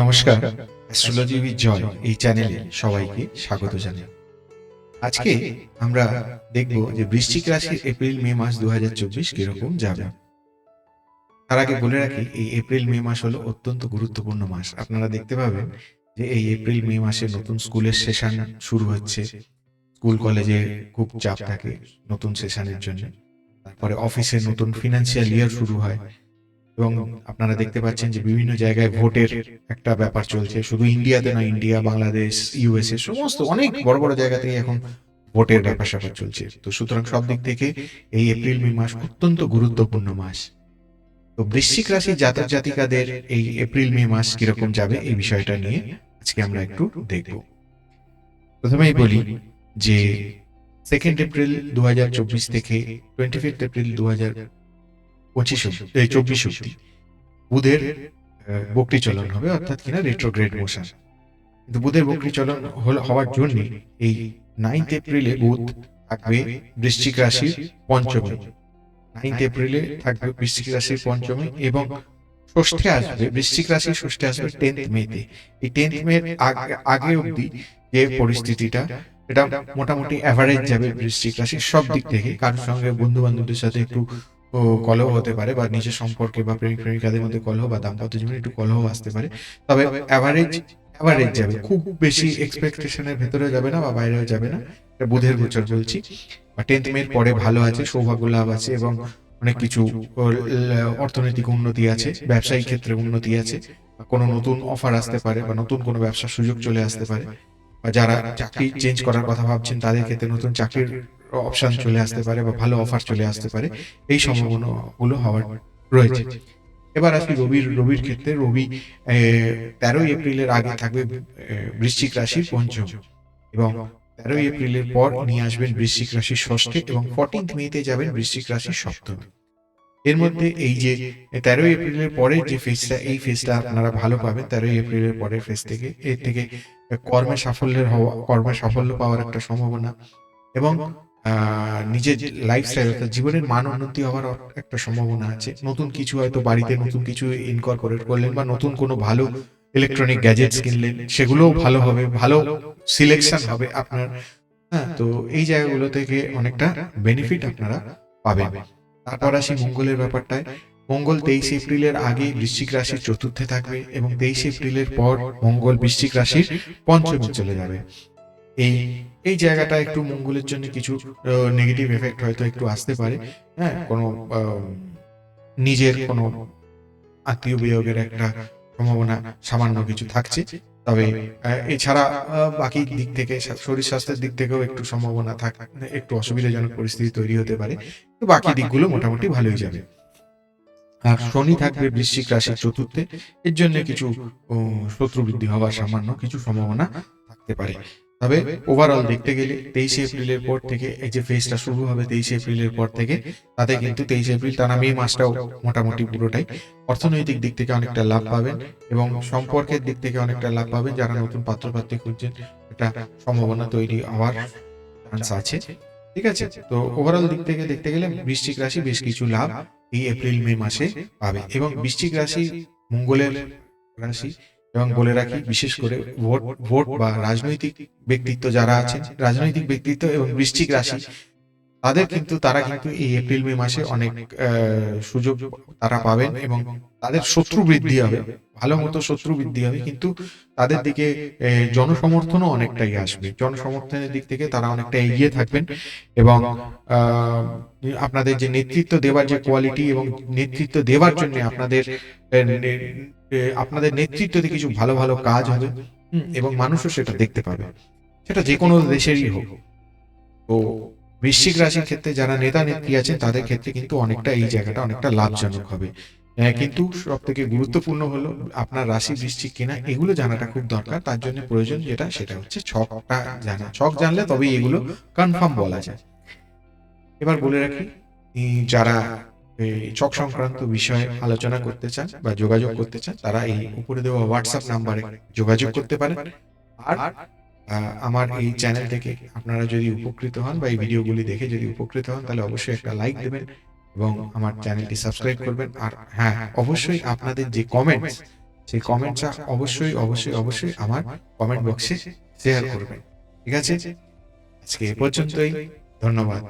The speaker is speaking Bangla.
নমস্কার। অ্যাস্ট্রোলজি উইথ জয় এই চ্যানেলে সবাইকে স্বাগত জানাই। আজকে আমরা দেখব যে বৃশ্চিক রাশির এপ্রিল, মে মাস দু হাজার চব্বিশ কীরকম যাবে। তার আগে বলে রাখি, এই এপ্রিল, মে মাস হলো অত্যন্ত গুরুত্বপূর্ণ মাস। আপনারা দেখতে পাবেন যে এই এপ্রিল, মে মাসে নতুন স্কুলের সেশন শুরু হচ্ছে। স্কুল, কলেজে খুব চাপ থাকে নতুন সেশনের জন্য। তারপরে অফিসে নতুন ফিনান্সিয়াল ইয়ার শুরু হয়। এবং আপনারা দেখতে পাচ্ছেন যে বিভিন্ন জায়গায় ভোটের একটা ব্যাপার চলছে। শুধু ইন্ডিয়াতে না ইন্ডিয়া, বাংলাদেশ, ইউএসএ সমস্ত অনেক বড় বড় জায়গাতেই এখন ভোটের ব্যাপার স্যাপার চলছে। তো সুতরাং সব দিক থেকে এই এপ্রিল, মে মাস অত্যন্ত গুরুত্বপূর্ণ মাস। তো বৃশ্চিক রাশি জাতক জাতিকাদের এই এপ্রিল, মে মাস কীরকম যাবে এই বিষয়টা নিয়ে আজকে আমরা একটু দেখব। প্রথমেই বলি যে সেকেন্ড এপ্রিল দু হাজার চব্বিশ থেকে টোয়েন্টি এপ্রিল দু হাজার পঁচিশ এই চব্বিশ অব্দি বুধের বকরি চলন হবে, অর্থাৎ কিনা রেট্রোগ্রেড মোশন কিন্তু বুধের বকরি চলন হওয়ার জন্য এই নাইন্থ এপ্রিলে বুধ থাকবে বৃশ্চিক রাশির পঞ্চমী। নাইন্থ এপ্রিলে থাকবে বৃশ্চিক রাশির পঞ্চমী এবং ষষ্ঠে আসবে বৃশ্চিক রাশির ষষ্ঠে আসবে টেন্থ মেতে এই টেন্থ মে আগে অবধি যে পরিস্থিতিটা এটা মোটামুটি অ্যাভারেজ যাবে বৃশ্চিক রাশির সব দিক থেকে। কারোর সঙ্গে বন্ধু বান্ধবদের সাথে একটু কলহ হতে পারে বা নিজের সম্পর্কে বা প্রেমিক প্রেমিকাদের মধ্যে কলহ বা দাম্পত্য জীবনে একটু কলহ আসতে পারে। তবে অ্যাভারেজ অ্যাভারেজ যাবে। খুব বেশি এক্সপেকটেশনের ভেতরে যাবে না বা বাইরেও যাবে না। এটা বুধের গোচর বলছি। বা টেন্থ মের পরে ভালো আছে, সৌভাগ্য লাভ আছে এবং অনেক কিছু অর্থনৈতিক উন্নতি আছে, ব্যবসায়িক ক্ষেত্রে উন্নতি আছে। কোনো নতুন অফার আসতে পারে বা নতুন কোনো ব্যবসার সুযোগ চলে আসতে পারে। বা যারা চাকরি চেঞ্জ করার কথা ভাবছেন, তাদের ক্ষেত্রে নতুন চাকরির অপশন চলে আসতে পারে বা ভালো অফার চলে আসতে পারে এই সম্ভাবনাগুলো হওয়ার রয়েছে। এবার আসি রবির রবির ক্ষেত্রে। রবি তেরোই এপ্রিলের আগে থাকবে বৃশ্চিক রাশির পঞ্চম। এবং তেরোই এপ্রিলের পর নিয়ে আসবেন বৃশ্চিক রাশির ষষ্ঠে এবং ফোরটিন্থ মেতে যাবেন বৃশ্চিক রাশির সপ্তমে। এর মধ্যে এই যে তেরোই এপ্রিলের পরের যে ফেজটা এই ফেজটা আপনারা ভালো পাবেন। তেরোই এপ্রিলের পরের ফেজ থেকে এর থেকে কর্মে সাফল্যের হওয়া কর্মে সাফল্য পাওয়ার একটা সম্ভাবনা এবং নিজের লাইফস্টাইল অর্থাৎ জীবনের মান উন্নতি হওয়ার একটা সম্ভাবনা আছে। নতুন কিছু হয়তো বাড়িতে নতুন কিছু ইনকর্পোরেট করলেন বা নতুন কোনো ভালো ইলেকট্রনিক গ্যাজেটস কিনলেন, সেগুলোও ভালো হবে, ভালো সিলেকশন হবে আপনার। হ্যাঁ তো এই জায়গাগুলো থেকে অনেকটা বেনিফিট আপনারা পাবেন। তারপর আসি মঙ্গলের ব্যাপারটায়। মঙ্গল তেইশে এপ্রিলের আগে বৃশ্চিক রাশির চতুর্থে থাকবে এবং তেইশে এপ্রিলের পর মঙ্গল বৃশ্চিক রাশির পঞ্চমে চলে যাবে। এই এই জায়গাটা একটু মঙ্গলের জন্য কিছু নেগেটিভ এফেক্ট হয়তো একটু আসতে পারে। হ্যাঁ কোনো নিজের কোনো আত্মীয় বিয়োগের একটা সম্ভাবনা সামান্য কিছু থাকছে। তবে এছাড়া বাকি দিক থেকে শরীর স্বাস্থ্যের দিক থেকেও একটু সম্ভাবনা থাক, একটু অসুবিধাজনক পরিস্থিতি তৈরি হতে পারে। বাকি দিকগুলো মোটামুটি ভালোই যাবে। আর শনি থাকবে বৃশ্চিক রাশির চতুর্থে। এর জন্য কিছু শত্রু বৃদ্ধি হওয়ার সামান্য কিছু সম্ভাবনা থাকতে পারে। তবে ওভারঅল দেখতে গেলে তেইশে এপ্রিলের পর থেকে এই যে ফেজটা শুরু হবে তেইশে এপ্রিলের পর থেকে, তাতে কিন্তু তেইশে এপ্রিল টানা মে মাসটাও মোটামুটি পুরোটাই। অর্থনৈতিক দিক থেকে অনেকটা লাভ পাবেন এবং সম্পর্কের দিক থেকে অনেকটা লাভ পাবেন যারা নতুন পাত্রপাত্রী খুঁজছেন, একটা সম্ভাবনা তৈরি হওয়ার চান্স আছে। ঠিক আছে? তো ওভারঅল দিক থেকে দেখতে গেলে বৃশ্চিক রাশি বেশ কিছু লাভ এই এপ্রিল, মে মাসে পাবে এবং বৃশ্চিক রাশি মঙ্গলের রাশি এবং বলে রাখি, বিশেষ করে ভোট ভোট বা রাজনৈতিক ব্যক্তিত্ব যারা আছেন, রাজনৈতিক ব্যক্তিত্ব এবং বৃশ্চিক রাশি, তাদের কিন্তু, তারা কিন্তু এই এপ্রিল, মে মাসে অনেক সুযোগ তারা পাবেন এবং তাদের শত্রু বৃদ্ধি হবে, ভালো মতো শত্রু বৃদ্ধি হবে, কিন্তু তাদের দিকে জনসমর্থনও অনেকটাই আসবে। জনসমর্থনের দিক থেকে তারা অনেকটা এগিয়ে থাকবেন এবং আপনাদের যে নেতৃত্ব দেওয়ার যে কোয়ালিটি এবং নেতৃত্ব দেওয়ার জন্য আপনাদের আপনাদের নেতৃত্বতে কিছু ভালো ভালো কাজ হবে এবং মানুষও সেটা দেখতে পাবে। সেটা যে কোনো দেশেরই হোক। তো বৃশ্চিক রাশির ক্ষেত্রে যারা নেতা নেত্রী আছেন তাদের ক্ষেত্রে কিন্তু অনেকটা এই জায়গাটা অনেকটা লাভজনক হবে। আহ, কিন্তু সব থেকে গুরুত্বপূর্ণ হলো আপনার রাশি বৃশ্চিক কিনা এগুলো জানাটা খুব দরকার। তার জন্য প্রয়োজন যেটা সেটা হচ্ছে ছকটা জানা। ছক জানলে তবেই এগুলো কনফার্ম বলা যায়। এবার বলে রাখি যারা ছক সংক্রান্ত বিষয়ে আলোচনা করতে চান বা যোগাযোগ করতে চান, তারা এই উপরে দেওয়া হোয়াটসঅ্যাপ নাম্বারে যোগাযোগ করতে পারেন। আর আমার এই চ্যানেল থেকে আপনারা যদি উপকৃত হন বা এই ভিডিওগুলি দেখে যদি উপকৃত হন, তাহলে অবশ্যই একটা লাইক দেবেন এবং আমার চ্যানেলটি সাবস্ক্রাইব করবেন। আর হ্যাঁ অবশ্যই আপনাদের যে কমেন্টস সেই কমেন্টটা অবশ্যই অবশ্যই অবশ্যই আমার কমেন্ট বক্সে শেয়ার করবেন। ঠিক আছে? আজকে এ পর্যন্তই। ধন্যবাদ।